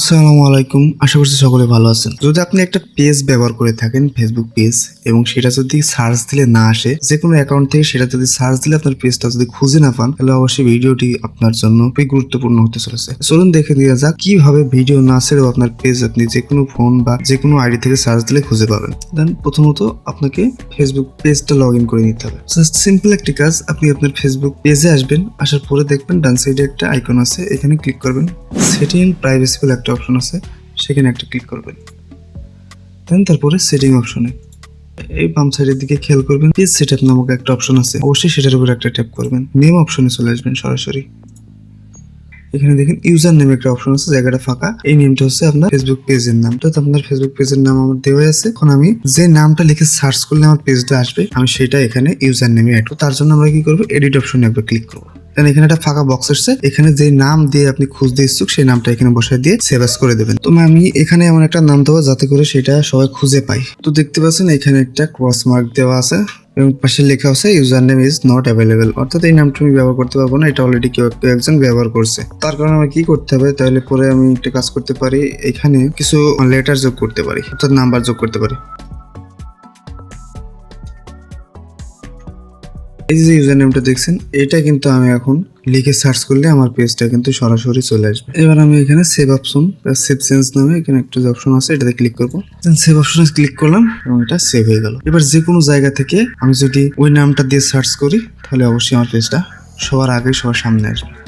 আসসালামু আলাইকুম। আশা করছি সকলে ভালো আছেন। যদি আপনি একটা পেজ ব্যবহার করে থাকেন ফেসবুক পেজ, এবং সেটা যদি সার্চ দিলে না আসে যে কোনো অ্যাকাউন্ট থেকে সেটা যদি সার্চ দিলে আপনার পেজটা যদি খুঁজে না পান, তাহলে অবশ্যই ভিডিওটি আপনার জন্য খুবই গুরুত্বপূর্ণ হতে চলেছে। চলুন দেখে দেওয়া যাক, কীভাবে ভিডিও না ছেড়েও আপনার পেজ আপনি যে কোনো ফোন বা যে কোনো আইডি থেকে সার্চ দিলে খুঁজে পাবেন। দেন প্রথমত আপনাকে ফেসবুক পেজটা লগ ইন করে নিতে হবে। জাস্ট সিম্পল একটি কাজ, আপনি আপনার ফেসবুক পেজে আসবেন, আসার পরে দেখবেন ডান সাইডে একটা আইকন আছে, এখানে ক্লিক করবেন। সেটিং প্রাইভেসি একটা অপশন আছে, সেখানে একটা ক্লিক করবেন। দেন তারপরে সেটিং অপশনে এই বাম সাইডের দিকে খেয়াল করবেন পেজ সেটআপ নামক একটা অপশন আছে। অবশ্যই সেটার উপর একটা ট্যাপ করবেন। নেম অপশনে চলে আসবেন সরাসরি। এখানে দেখেন ইউজার নেম একটা অপশন আছে, জায়গাটা ফাঁকা। এই নেমটা হচ্ছে আপনার ফেসবুক পেজের নাম। তো আপনার ফেসবুক পেজের নাম আমার দেওয়া আছে। এখন আমি যে নামটা লিখে সার্চ করলে আমার পেজটা আসবে, আমি সেটা এখানে ইউজার নেমে অ্যাড তার জন্য আমরা কি করব? এডিট অপশনে একবার ক্লিক করব। এখানে একটা ফাঁকা বক্স আসছে এখানে যে নাম দিয়ে আপনি খুঁজতে ইচ্ছুক, সেই নামটা এখানে বসায় দিয়ে সেভ আস করে দেবেন। তো আমি এখানে এমন একটা নাম দেবো যাতে করে সেটা সবাই খুঁজে পাই তো দেখতে পাচ্ছেন, এখানে একটা ক্রস মার্ক দেওয়া আছে এবং পাশে লেখা আছে user name is not available অর্থাৎ এই নামটা আমি ব্যবহার করতে পারব না, এটা অলরেডি কেউ একজন ব্যবহার করছে। তার কারণে আমার কি করতে হবে? তাহলে পরে আমি একটা কাজ করতে পারি, এখানে কিছু লেটার যোগ করতে পারি, অর্থাৎ নাম্বার যোগ করতে পারি। এই যে ইউজার নেমটা দেখছেন, এটা কিন্তু আমি এখন লিখে সার্চ করলে আমার পেজটা কিন্তু সরাসরি চলে আসবে। এবার আমি এখানে সেভ অপশন সেভ সেন্স নামে এখানে একটা অপশন আছে, এটাতে ক্লিক করব। সেভ অপশনে ক্লিক করলাম এবং এটা সেভ হয়ে গেল। এবার যে কোনো জায়গা থেকে আমি যদি ওই নামটা দিয়ে সার্চ করি, তাহলে অবশ্যই আমার পেজটা সবার আগে সবার সামনে আসবে।